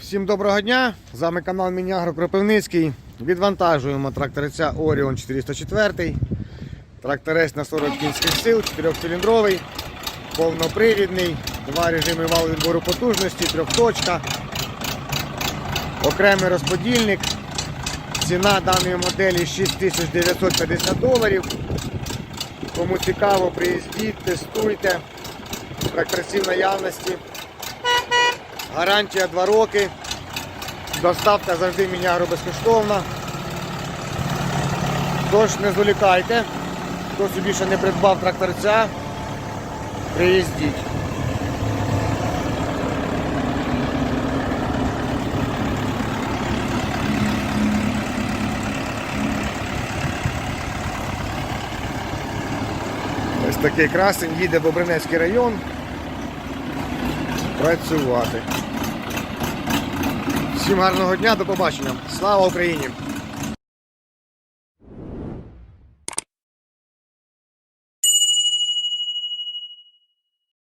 Всім доброго дня! З вами канал Мінягро Кропивницький. Відвантажуємо тракториця Orion 404. Тракторець на 40 кінських сил, 4-циліндровий, повнопривідний, два режими валу відбору потужності, трьохточка, окремий розподільник. Ціна даної моделі 6950 доларів. Кому цікаво, приїздіть, тестуйте. Тракторці в наявності. Гарантія 2 роки. Доставка завжди мінягро безкоштовна. Тож не зволікайте. Хто собі ще не придбав тракторця, приїздіть. Ось такий красень їде в Бобринецький район працювати. Всім гарного дня, до побачення. Слава Україні!